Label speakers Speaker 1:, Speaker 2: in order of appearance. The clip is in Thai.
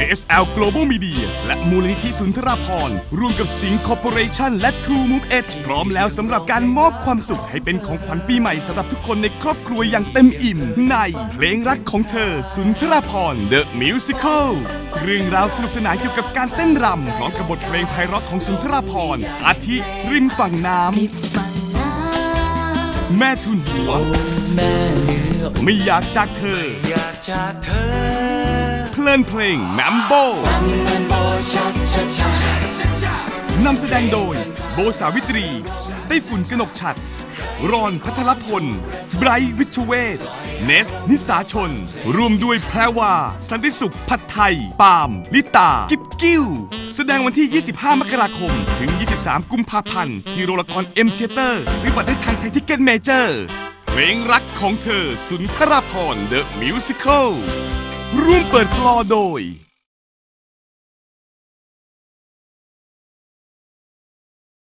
Speaker 1: JSL Global Media และมูลนิธิสุนทราพรณ์ร่วมกับสิงคอร์ปอเรชันและ True Move Edge พร้อมแล้วสำหรับการมอบความสุขให้เป็นของขวัญปีใหม่สำหรับทุกคนในครอบครัวอย่างเต็มอิ่ม ในเพลงรักของเธอ สุนทราพรณ์ The Musical เรื่องราวสนุกสนานเกี่ยวกับการเต้นรำพร้อมกับบทเพลงไพเราะของสุนทราพรณ์อาทิริมฝั่งน้ำ แม่ทุนหัว
Speaker 2: แม่เนื้อ
Speaker 1: ไม่อยากจากเธอ
Speaker 2: อยากจากเธอ
Speaker 1: เพ ลินเพลงแมมโบ
Speaker 2: มันโบ
Speaker 1: นำแสดงโดย โบสาวิตรีไต้ฝุ่นกนกฉัด รอนพัทรพล ไบรท์วิชเวทเนส นิสาชน รวมด้วยแพรวา สันติสุข ผัดไทย ปาล์มลิตา กิบกิ้ว แสดงวันที่ 25 มกราคม ถึง 23 กุมภาพันธ์ ที่โรงละครเอ็มเทเตอร์ ซื้อบัตรได้ทางไทยทิเก็ตเมเจอร์ เพลงรักของเธอสุนทราพร The Musical ร่วมเปิดฟลอโดย